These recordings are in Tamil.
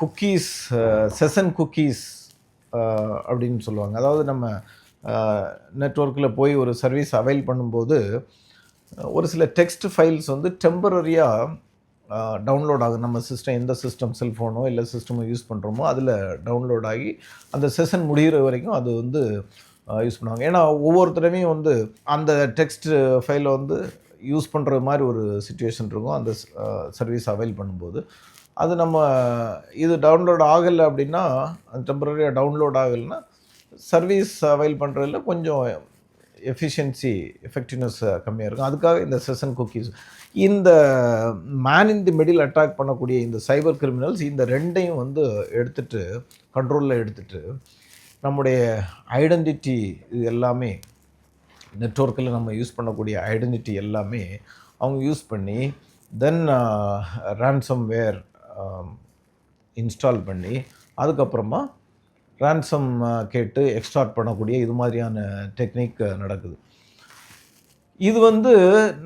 குக்கீஸ் செசன் குக்கீஸ் அப்படின்னு சொல்லுவாங்க. அதாவது நம்ம uh, நெட்ஒர்க்கில் போய் ஒரு சர்வீஸ் அவைல் பண்ணும்போது ஒரு சில டெக்ஸ்ட் ஃபைல்ஸ் வந்து டெம்பரரியாக டவுன்லோட் ஆகும் நம்ம சிஸ்டம் எந்த சிஸ்டம் செல்ஃபோனோ இல்லை சிஸ்டமோ யூஸ் பண்ணுறோமோ அதில் டவுன்லோட் ஆகி அந்த செஷன் முடிகிற வரைக்கும் அது வந்து uh, யூஸ் பண்ணுவாங்க. ஏன்னா ஒவ்வொரு தடவையும் வந்து அந்த டெக்ஸ்ட் ஃபைலை வந்து யூஸ் பண்ணுற மாதிரி ஒரு சுச்சுவேஷன் இருக்கும். அந்த uh, சர்வீஸ் அவைல் பண்ணும்போது. அது நம்ம இது டவுன்லோட் ஆகலை அப்படின்னா டெம்பரரியாக டவுன்லோட் ஆகலைன்னா சர்வீஸ் அவைல் பண்ணுறதுல கொஞ்சம் எஃபிஷியன்சி எஃபெக்டிவ்னஸ் கம்மியாக இருக்கும். அதுக்காக இந்த செஷன் குக்கீஸ் இந்த man in the middle attack பண்ணக்கூடிய இந்த சைபர் கிரிமினல்ஸ் இந்த ரெண்டையும் வந்து எடுத்துட்டு கண்ட்ரோலில் எடுத்துட்டு நம்முடைய ஐடென்டிட்டி இது எல்லாமே நெட்ஒர்க்கில் நம்ம யூஸ் பண்ணக்கூடிய ஐடென்டிட்டி எல்லாமே அவங்க யூஸ் பண்ணி தென் ransom வேர் இன்ஸ்டால் பண்ணி அதுக்கப்புறமா ரேன்சம் கேட்டு எக்ஸ்ட்ராக்ட் பண்ணக்கூடிய இது மாதிரியான டெக்னிக் நடக்குது. இது வந்து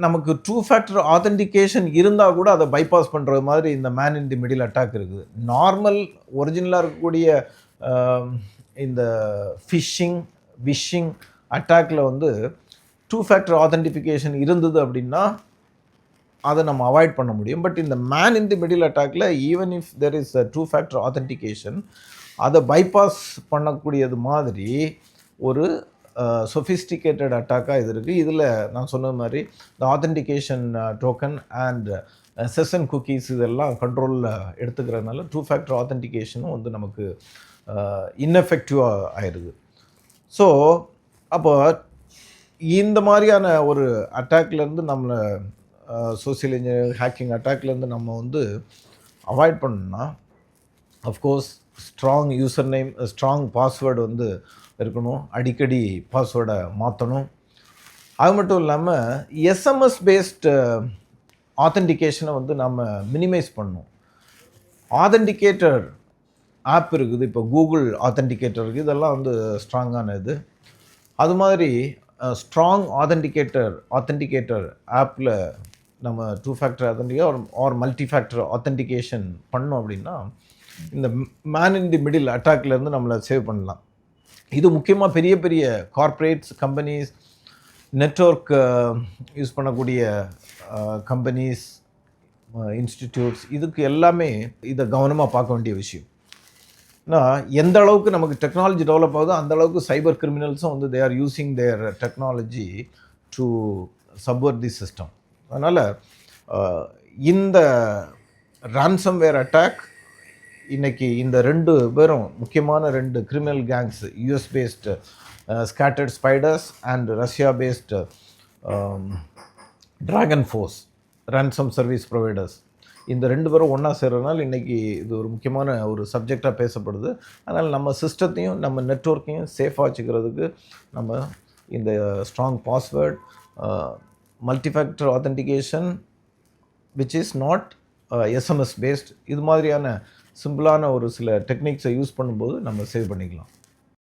நமக்கு டூ ஃபேக்டர் ஆத்தென்டிகேஷன் இருந்தால் கூட அதை பைபாஸ் பண்ணுறது மாதிரி இந்த man in the middle attack இருக்குது. நார்மல் ஒரிஜினலாக இருக்கக்கூடிய இந்த ஃபிஷ்ஷிங் விஷிங் அட்டாக்ல வந்து டூ ஃபேக்டர் ஆத்தென்டிஃபிகேஷன் இருந்தது அப்படின்னா அதை நம்ம அவாய்ட் பண்ண முடியும். பட் இந்த மேன் இன் தி மிடில் அட்டாக்ல even if there is a two factor authentication அதை பைபாஸ் பண்ணக்கூடியது மாதிரி ஒரு சொஃபிஸ்டிகேட்டட் அட்டாக்காக இது இருக்குது இதில் நான் சொன்ன மாதிரி இந்த authentication token and session cookies இதெல்லாம் கண்ட்ரோலில் எடுத்துக்கிறதுனால டூ ஃபேக்டர் ஆத்தன்டிகேஷனும் வந்து நமக்கு இன்எஃபெக்டிவாக ஆயிடுது ஸோ அப்போ இந்த மாதிரியான ஒரு அட்டாக்லேருந்து நம்மளை சோசியல் இன்ஜினியரிங் ஹேக்கிங் அட்டாக்லேருந்து நம்ம வந்து அவாய்ட் பண்ணணும்னா of course strong user name strong password வந்து இருக்கணும். அடிக்கடி பாஸ்வேர்டை மாற்றணும் அது மட்டும் இல்லாமல் எஸ்எம்எஸ் பேஸ்டு ஆத்தென்டிகேஷனை வந்து நம்ம மினிமைஸ் பண்ணணும். ஆத்தன்டிகேட்டர் ஆப் இருக்குது. இப்போ கூகுள் ஆத்தென்டிகேட்டர் இருக்குது. இதெல்லாம் வந்து ஸ்ட்ராங்கான இது. அது மாதிரி ஸ்ட்ராங் ஆத்தன்டிகேட்டர் ஆத்தென்டிகேட்டர் ஆப்பில் நம்ம two factor authenticate or multi factor authentication பண்ணோம் அப்படின்னா இந்த மேன் இன் தி மிடில் அட்டாக்லேருந்து நம்மளை சேவ் பண்ணலாம். இது முக்கியமாக பெரிய பெரிய கார்ப்பரேட்ஸ் கம்பெனிஸ் நெட்ஒர்க் யூஸ் பண்ணக்கூடிய uh, கம்பெனிஸ் இன்ஸ்டிடியூட்ஸ் uh, இதுக்கு எல்லாமே இதை கவனமாக பார்க்க வேண்டிய விஷயம். ஏன்னா எந்த அளவுக்கு நமக்கு டெக்னாலஜி டெவலப் ஆகுதோ அந்த அளவுக்கு சைபர் கிரிமினல்ஸும் வந்து they are using their technology to subvert the system அதனால் இந்த ரான்சம்வேர் அட்டாக் இன்றைக்கி இந்த ரெண்டு பேரும் முக்கியமான ரெண்டு criminal gangs US based Scattered Spiders and Russia based Dragon Force ransom service providers இந்த ரெண்டு பேரும் ஒன்றா சேர்றதுனால இன்றைக்கி இது ஒரு முக்கியமான ஒரு சப்ஜெக்டாக பேசப்படுது. அதனால் நம்ம சிஸ்டத்தையும் நம்ம நெட்ஒர்க்கையும் சேஃபாக வச்சுக்கிறதுக்கு நம்ம இந்த strong password multifactor authentication which is not SMS based இது மாதிரியான சிம்பிளான ஒரு சில டெக்னிக்ஸை யூஸ் பண்ணும்போது நம்ம சேவ் பண்ணிக்கலாம்.